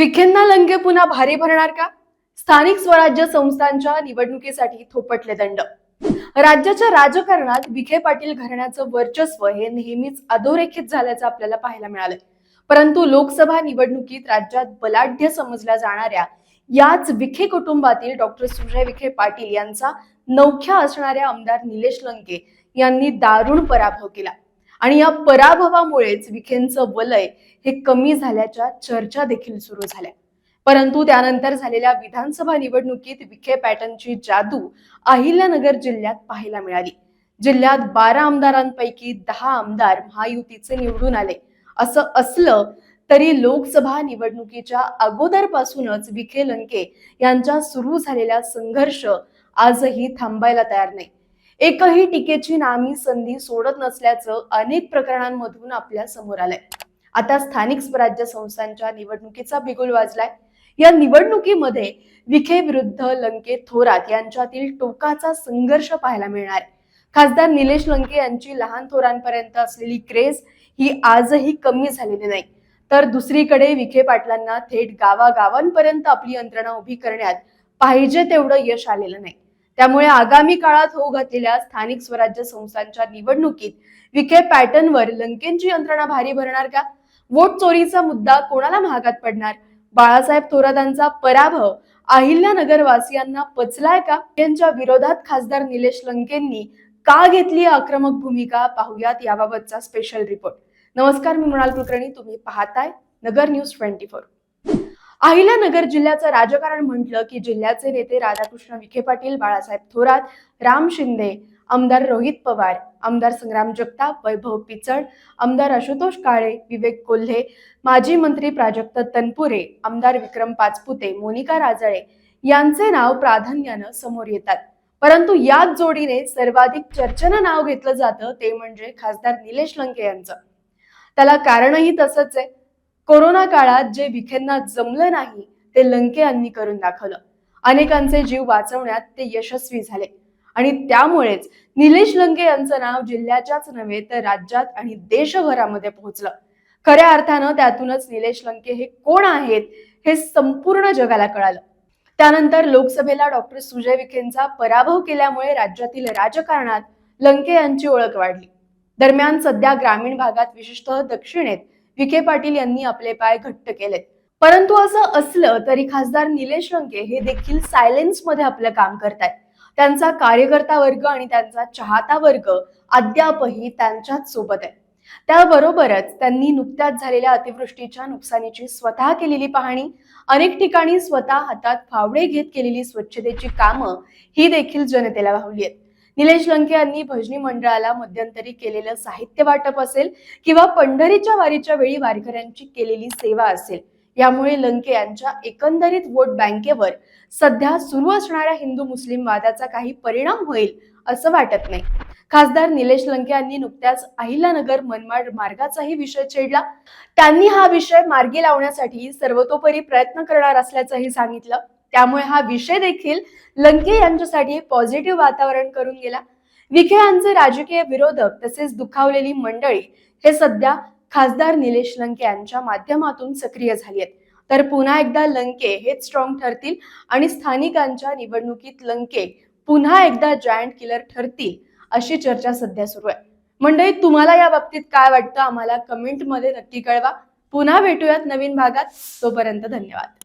विखेंना लंके पुन्हा भारी भरणार का? स्थानिक स्वराज्य संस्थांच्या निवडणुकीसाठी थोपटले दंड. राज्याच्या राजकारणात विखे पाटील घराण्याचं वर्चस्व हे नेहमीच अधोरेखित झाल्याचं आपल्याला पाहायला मिळालंय. परंतु लोकसभा निवडणुकीत राज्यात बलाढ्य समजल्या जाणाऱ्या याच विखे कुटुंबातील डॉक्टर सुजय विखे पाटील यांचा नौख्या असणाऱ्या आमदार निलेश लंके यांनी दारुण पराभव केला. आणि या पराभवामुळेच विखेंचं वलय हे कमी झाल्याच्या चर्चा देखील सुरू झाल्या. परंतु त्यानंतर झालेल्या विधानसभा निवडणुकीत विखे पॅटर्नची जादू अहिल्यानगर जिल्ह्यात पाहायला मिळाली. जिल्ह्यात बारा आमदारांपैकी दहा आमदार महायुतीचे निवडून आले. असं असलं तरी लोकसभा निवडणुकीच्या अगोदरपासूनच विखे लंके यांच्या सुरू झालेला संघर्ष आजही थांबायला तयार नाही. एकही टीकेची नामी संधी सोडत नसल्याचं अनेक प्रकरणांमधून आपल्यासमोर आलंय. आता स्थानिक स्वराज्य संस्थांच्या निवडणुकीचा बिगुल वाजलाय. या निवडणुकीमध्ये विखे विरुद्ध लंके थोरात यांच्यातील टोकाचा संघर्ष पाहायला मिळणार. खासदार निलेश लंके यांची लहान थोरांपर्यंत असलेली क्रेज ही आजही कमी झालेली नाही. तर दुसरीकडे विखे पाटलांना थेट गावागावांपर्यंत आपली यंत्रणा उभी करण्यात पाहिजे तेवढं यश आलेलं नाही. त्यामुळे आगामी काळात होऊ घातलेल्या स्थानिक स्वराज्य संस्थांच्या निवडणुकीत विखे पॅटर्नवर लंकेंची यंत्रणा भारी भरणार का? वोट चोरीचा मुद्दा कोणाला महागात पडणार? बाळासाहेब थोरातांचा पराभव अहिल्यानगरवासियांना पचलाय का? यांच्या विरोधात खासदार निलेश लंकेंनी का घेतली आक्रमक भूमिका? पाहूयात याबाबतचा स्पेशल रिपोर्ट नमस्कार मी मृणाल कुलकर्णी. तुम्ही पाहताय Nagar news twenty four. Ahilyanagar जिल्ह्याचं राजकारण म्हटलं की जिल्ह्याचे नेते राधाकृष्ण विखे पाटील बाळासाहेब थोरात राम शिंदे आमदार रोहित पवार आमदार संग्राम जगताप वैभव पिचड आमदार आशुतोष काळे विवेक कोल्हे माजी मंत्री प्राजक्त तनपुरे आमदार विक्रम पाचपुते मोनिका राजळे यांचे नाव प्राधान्यानं समोर येतात. परंतु याच जोडीने सर्वाधिक चर्चेनं नाव घेतलं जातं ते म्हणजे खासदार निलेश लंके यांचं. त्याला कारणही तसंच आहे. कोरोना काळात जे विखेंना जमलं नाही ते लंके यांनी करून दाखवलं. अनेकांचे जीव वाचवण्यात ते यशस्वी झाले. आणि त्यामुळेच निलेश लंके यांचं नाव जिल्ह्याच्याच नव्हे तर राज्यात आणि देशभरामध्ये पोहोचलं. खऱ्या अर्थानं त्यातूनच निलेश लंके हे कोण आहेत हे संपूर्ण जगाला कळालं. त्यानंतर लोकसभेला डॉक्टर सुजय विखेंचा पराभव केल्यामुळे राज्यातील राजकारणात लंके यांची ओळख वाढली. दरम्यान सध्या ग्रामीण भागात विशेषतः दक्षिणेत विखे पाटील यांनी आपले पाय घट्ट केलेत. परंतु असं असलं तरी खासदार निलेश लंके हे देखील सायलेन्समध्ये आपलं काम करतायत. त्यांचा कार्यकर्ता वर्ग आणि त्यांचा चाहता वर्ग अद्यापही त्यांच्याच सोबत आहे त्याबरोबरच त्यांनी नुकत्याच झालेल्या अतिवृष्टीच्या नुकसानीची स्वतः केलेली पाहणी अनेक ठिकाणी स्वतः हातात फावडे घेत केलेली स्वच्छतेची कामं ही देखील जनतेला भावली आहेत. निलेश लंके यांनी भजनी मंडळाला मध्यंतरी केलेलं साहित्य वाटप असेल किंवा पंढरीच्या वारीच्या वेळी वारकऱ्यांची केलेली सेवा असेल. यामुळे लंके यांच्या एकंदरीत वोट बँकेवर सध्या सुरू असणाऱ्या हिंदू मुस्लिम वादाचा काही परिणाम होईल असं वाटत नाही. खासदार निलेश लंके यांनी नुकत्याच अहिल्यानगर मनमाड मार्गाचाही विषय छेडला. त्यांनी हा विषय मार्गी लावण्यासाठी सर्वतोपरी प्रयत्न करणार असल्याचंही सांगितलं. त्यामुळे हा विषय देखील लंके यांच्यासाठी पॉझिटिव्ह वातावरण करून गेला. विखे यांचे राजकीय विरोधक तसेच दुखावलेली मंडळी हे सध्या खासदार निलेश लंके यांच्या माध्यमातून सक्रिय झाली आहेत. तर पुन्हा एकदा लंके हेच स्ट्रॉंग ठरतील आणि स्थानिकांच्या निवडणुकीत लंके पुन्हा एकदा जायंट किलर ठरतील अशी चर्चा सध्या सुरू आहे. मंडळी तुम्हाला या बाबतीत काय वाटतं? आम्हाला कमेंटमध्ये नक्की कळवा. पुन्हा भेटूयात नवीन भागात. तोपर्यंत धन्यवाद.